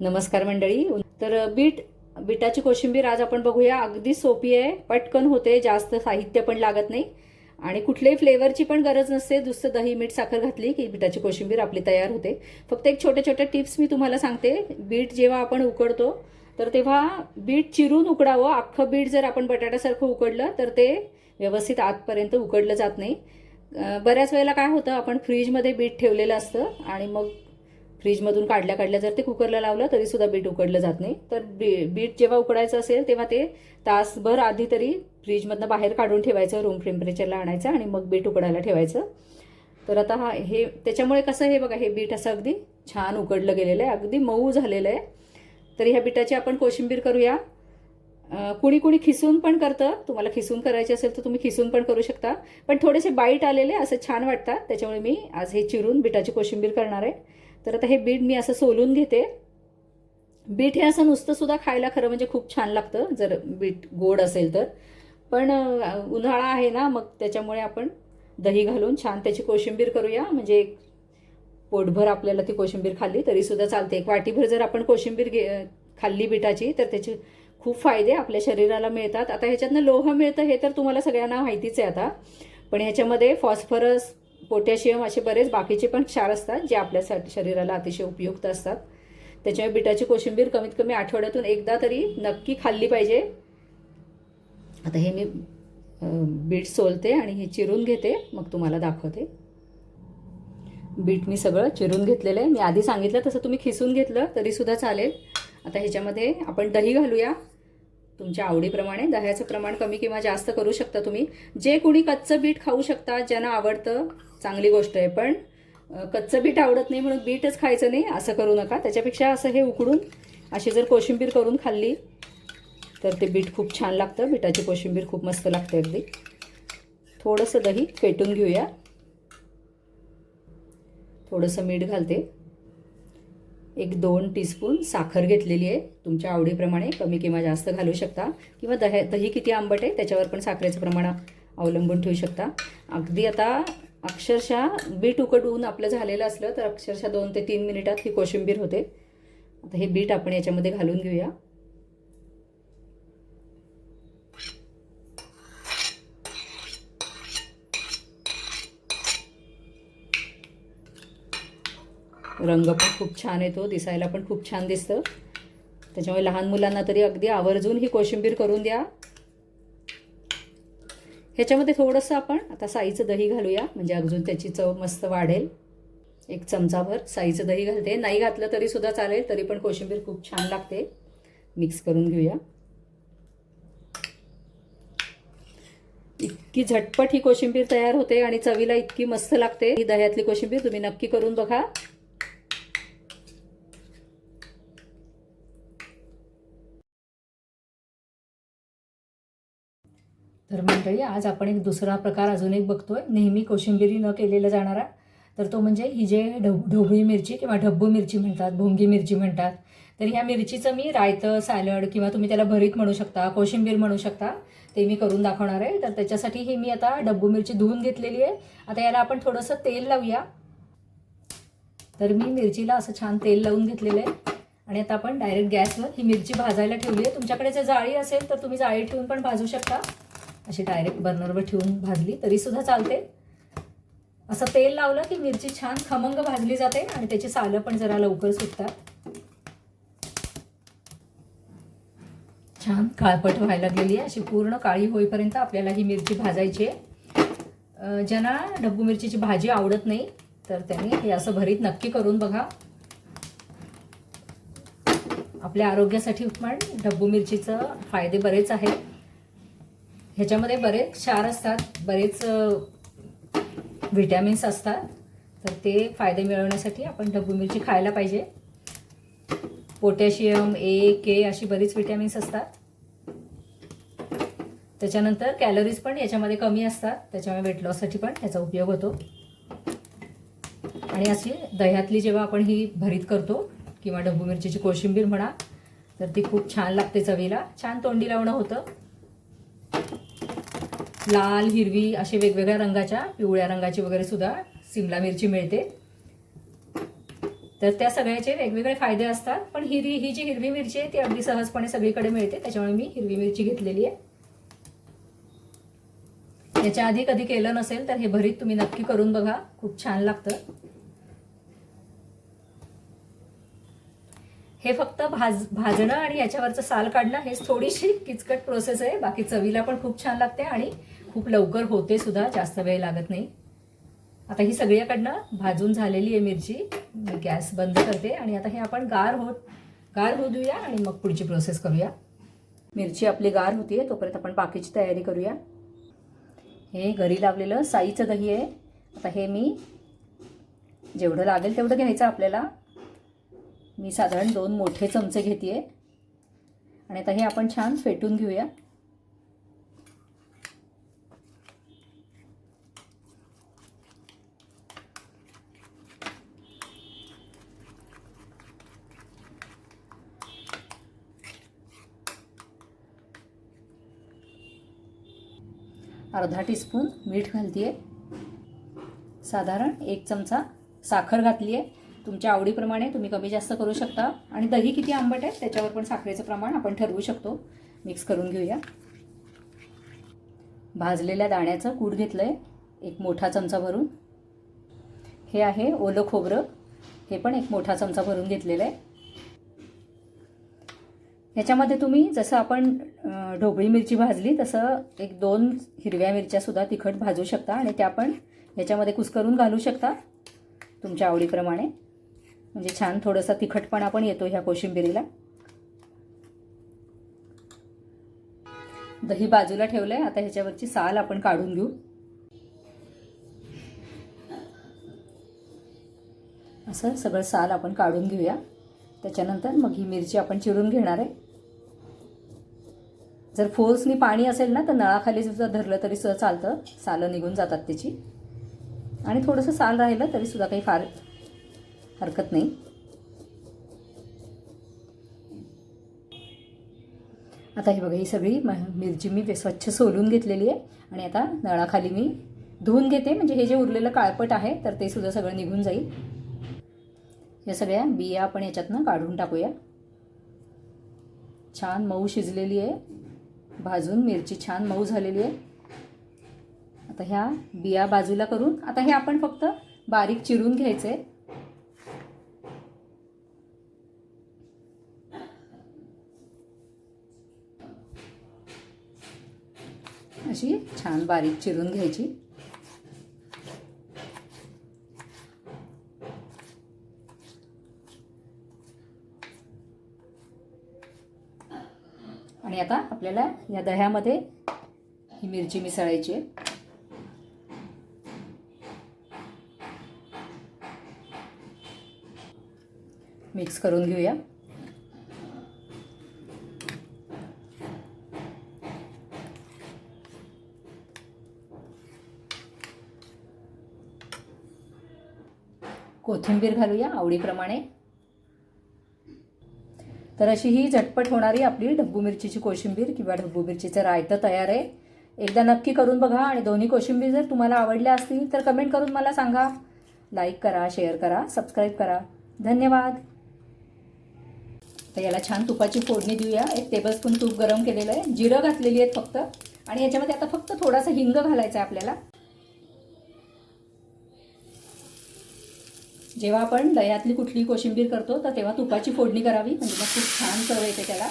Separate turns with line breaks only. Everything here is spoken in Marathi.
नमस्कार मंडळी. तर बीट बीटाची कोशिंबीर आज आपण बघूया. अगदी सोपी आहे पटकन होते जास्त साहित्य पण लागत नाही. आणि कुठल्याही फ्लेवरची पण गरज नसते. दुसरं दही मीठ साखर घातली की बीटाची कोशिंबीर आपली तयार होते. फक्त एक छोट्या छोट्या टिप्स मी तुम्हाला सांगते. बीट जेव्हा आपण उकडतो तर तेव्हा बीट चिरून उकडावं. अख्खं बीट जर आपण बटाट्यासारखं उकडलं तर ते व्यवस्थित आतपर्यंत उकडलं जात नाही. बऱ्याच वेळेला काय होतं आपण फ्रीजमध्ये बीट ठेवलेलं असतं आणि मग फ्रीजमधून काढल्या काढल्या जर ते कुकरला लावलं तरी सुद्धा बीट उकडलं जात नाही. तर बी बीट जेव्हा उकडायचं असेल तेव्हा ते तासभर आधी तरी फ्रीजमधनं बाहेर काढून ठेवायचं रूम टेम्परेचरला आणायचं आणि मग बीट उकडायला ठेवायचं. तर आता हा हे त्याच्यामुळे कसं हे बघा हे बीट असं अगदी छान उकडलं गेलेलं आहे अगदी मऊ झालेलं आहे. तर ह्या बीटाची आपण कोशिंबीर करूया. कुणी कुणी खिसून पण करतं. तुम्हाला खिसून करायचे असेल तर तुम्ही खिसून पण करू शकता. पण थोडेसे बाईट आलेले असं छान वाटतात. त्याच्यामुळे मी आज हे चिरून बिटाची कोशिंबीर करणार आहे. तर आता हे बीट मी असं सोलून घेते. बीट हे असं नुसतं सुद्धा खायला खरं म्हणजे खूप छान लागतं जर बीट गोड असेल तर. पण उन्हाळा आहे ना मग त्याच्यामुळे आपण दही घालून छान त्याची कोशिंबीर करूया. म्हणजे एक पोटभर आपल्याला ती कोशिंबीर खाल्ली तरीसुद्धा चालते. एक वाटीभर जर आपण कोशिंबीर घे खाल्ली बिटाची तर त्याचे खूप फायदे आपल्या शरीराला मिळतात. आता ह्याच्यातनं लोह मिळतं हे तर तुम्हाला सगळ्यांना माहितीच आहे आता. पण ह्याच्यामध्ये फॉस्फरस पोटॅशियम असे बरेच बाकीचे पण क्षार असतात जे आपल्या शरीराला अतिशय उपयुक्त असतात. त्याच्यामुळे बिटाची कोशिंबीर कमीत कमी आठवड्यातून एकदा तरी नक्की खाल्ली पाहिजे. आता हे मी बीट सोलते आणि हे चिरून घेते. मग तुम्हाला दाखवते. बीट मी सगळं चिरून घेतलेलं आहे. मी आधी सांगितलं तसं तुम्ही खिसून घेतलं तरीसुद्धा चालेल. आता ह्याच्यामध्ये आपण दही घालूया. तुमच्या आवडीप्रमाणे दह्याचं प्रमाण कमी किंवा जास्त करू शकता तुम्ही. जे कोणी कच्चं बीट खाऊ शकता ज्यांना आवडतं चांगली गोष्ट आहे पण कच्चं बीट आवडत नाही म्हणून बीटच खायचं नाही असं करू नका. त्याच्यापेक्षा असं हे उकडून अशी जर कोशिंबीर करून खाल्ली तर ते बीट खूप छान लागतं. बीटाची कोशिंबीर खूप मस्त लागते अगदी. थोडंसं दही फेटून घेऊया. थोडंसं मीठ घालते. एक दोन टीस्पून साखर घेतलेली आहे. तुमच्या आवडीप्रमाणे कमी किंवा जास्त घालू शकता. किंवा दह्या दही किती आंबट आहे त्याच्यावर पण साखरेचं प्रमाण अवलंबून ठेवू शकता. अगदी आता अक्षरशः बीट उकडून आपलं झालेलं असलं तर अक्षरशः दोन ते तीन मिनिटात ही कोशिंबीर होते. आता हे बीट आपण याच्यामध्ये घालून घेऊया. रंग पण खूप छान येतो दिसायला पण खूप छान दिसतं. त्याच्यामुळे लहान मुलांना तरी अगदी आवर्जून ही कोशिंबीर करून द्या. ह्याच्यामध्ये थोडंसं आपण आता साईचं दही घालूया म्हणजे अजून त्याची चव मस्त वाढेल. एक चमचाभर साईचं दही घालते. नाही घातलं तरी सुद्धा चालेल तरी पण कोशिंबीर खूप छान लागते. मिक्स करून घेऊया. इतकी झटपट ही कोशिंबीर तयार होते आणि चवीला इतकी मस्त लागते. ही दह्यातली कोशिंबीर तुम्ही नक्की करून बघा. तर मंडळी आज आपण एक दुसरा प्रकार अजून एक बघतोय. नेहमी कोशिंबिरी न केलेला जाणारा. तर तो म्हणजे ही जे ढब ढोबळी मिरची किंवा ढब्बू मिरची म्हणतात भोंगी मिरची म्हणतात. तर ह्या मिरचीचं मी रायतं सॅलड किंवा तुम्ही त्याला भरीत म्हणू शकता कोशिंबीर म्हणू शकता ते मी करून दाखवणार आहे. तर त्याच्यासाठी ही मी आता डब्बू मिरची धुवून घेतलेली आहे. आता याला आपण थोडंसं तेल लावूया. तर मी मिरचीला असं छान तेल लावून घेतलेलं आहे. आणि आता आपण डायरेक्ट गॅसवर ही मिरची भाजायला ठेवली आहे. तुमच्याकडे जर जाळी असेल तर तुम्ही जाळी ठेवून पण भाजू शकता. अशी डायरेक्ट बर्नरवर ठेवून भाजली तरी सुद्धा चालते. असं तेल लावलं की मिरची छान खमंग भाजली जाते आणि त्याची सालं पण जरा लवकर सुटतात छान काळपट व्हायला गेली आहे. अशी पूर्ण काळी होईपर्यंत आपल्याला ही मिरची भाजायची आहे. ज्यांना डब्बू मिरचीची भाजी आवडत नाही तर त्यांनी हे असं भरीत नक्की करून बघा. आपल्या आरोग्यासाठी पण डब्बू मिरचीचं फायदे बरेच आहेत. ह्याच्यामध्ये बरेच क्षार असतात बरेच व्हिटॅमिन्स असतात. तर ते फायदे मिळवण्यासाठी आपण डब्बू मिरची खायला पाहिजे. पोटॅशियम ए के अशी बरीच विटॅमिन्स असतात. त्याच्यानंतर कॅलरीज पण याच्यामध्ये कमी असतात. त्याच्यामुळे वेट लॉससाठी पण त्याचा उपयोग होतो. आणि अशी दह्यातली जेव्हा आपण ही भरीत करतो किंवा ढब्बू मिरचीची कोशिंबीर म्हणा तर ती खूप छान लागते चवीला. छान तोंडी लावणं होतं. लाल हिरवी असे वेगवेगळ्या रंगाच्या पिवळ्या रंगाची वगैरे सुद्धा सिमला मिरची मिळते. तर त्या सगळ्याचे वेगवेगळे फायदे असतात पण हिरवी ही जी हिरवी मिरची आहे ती अगदी सहजपणे सगळीकडे मिळते त्याच्यामुळे मी हिरवी मिरची घेतलेली आहे. याच्या आधी कधी केलं नसेल तर हे भरीत तुम्ही नक्की करून बघा. खूप छान लागतं. हे फक्त भाज भाजणं आणि याच्यावरचं साल काढणं हेच थोडीशी किचकट प्रोसेस आहे. बाकी चवीला पण खूप छान लागते आणि खूप लवकर होते सुद्धा जास्त वेळ लागत नाही. आता ही सगळ्याकडनं भाजून झालेली आहे मिरची. मी गॅस बंद करते आणि आता हे आपण गार होत गार होऊ देऊया आणि मग पुढची प्रोसेस करूया. मिरची आपली गार होती आहे तोपर्यंत आपण बाकीची तयारी करूया. हे घरी लावलेलं साईचं दही आहे. आता हे मी जेवढं लागेल तेवढं घ्यायचं आपल्याला. मी साधारण दोन मोठे चमचे घेते आणि आता हे आपण छान फेटून घेऊया. अर्धा टीस्पून मीठ घालते साधारण एक चमचा साखर घातली आहे तुमच्या आवडीप्रमाणे तुम्ही कमी जास्त करू शकता. आणि दही किती आंबट आहे त्याच्यावर पण साखरेचं प्रमाण आपण ठरवू शकतो. मिक्स करून घेऊया. भाजलेल्या दाण्याचं कूट घेतलं आहे एक मोठा चमचा भरून. हे आहे ओलं खोबरं. हे पण एक मोठा चमचा भरून घेतलेलं आहे. ह्याच्यामध्ये तुम्ही जसं आपण ढोबळी मिरची भाजली तसं एक दोन हिरव्या मिरच्यासुद्धा तिखट भाजू शकता आणि त्या पण ह्याच्यामध्ये कुस्करून घालू शकता तुमच्या आवडीप्रमाणे. म्हणजे छान थोडासा तिखटपणा पण येतो ह्या कोशिंबिरीला. दही बाजूला ठेवलंय आता ह्याच्यावरची साल आपण काढून घेऊ. असं सगळं साल आपण काढून घेऊया. त्याच्यानंतर मग ही मिरची आपण चिरून घेणार आहे. जर फोर्सनी पाणी असेल ना तर नळाखाली सुद्धा धरलं तरी सुद्धा चालतं. सालं निघून जातात त्याची. आणि थोडंसं साल राहिलं तरी सुद्धा काही फार हरकत नाही. आता हे बघा ही सगळी म- मिरची मी स्वच्छ सोलून घेतलेली आहे आणि आता नळाखाली मी धुवून घेते. म्हणजे हे जे उरलेलं काळपट आहे तर ते सुद्धा सगळं निघून जाईल. या सगळ्या बिया आपण याच्यातनं काढून टाकूया. छान मऊ शिजलेली आहे. भाजून मिरची छान मऊ झालेली आहे. आता ह्या बिया बाजूला करून आता हे आपण फक्त बारीक चिरून घ्यायचे. अशी छान बारीक चिरून घ्यायची. आणि आता आपल्याला या दह्यामध्ये ही मिरची मिसळायची आहे. मिक्स करून घेऊया. कोथिंबीर घालूया आवडीप्रमाणे. तर अशी ही झटपट होणारी आपली ढब्बू मिरचीची कोशिंबीर किंवा ढब्बू मिरचीचं रायतं तयार आहे. एकदा नक्की करून बघा आणि दोन्ही कोशिंबीर जर तुम्हाला आवडल्या असतील तर कमेंट करून मला सांगा. लाईक करा शेअर करा सबस्क्राईब करा. धन्यवाद. तर याला छान तुपाची फोडणी देऊया. एक टेबलस्पून तूप गरम केलेलं आहे. जिरं घातलेली आहेत फक्त. आणि याच्यामध्ये आता फक्त थोडासा हिंग घालायचा आहे आपल्याला. जेव्हा आपण दह्यातली कुठली कोशिंबीर करतो तर तेव्हा तुपाची फोडणी करावी. म्हणजे मग खूप छान चव येते त्याला.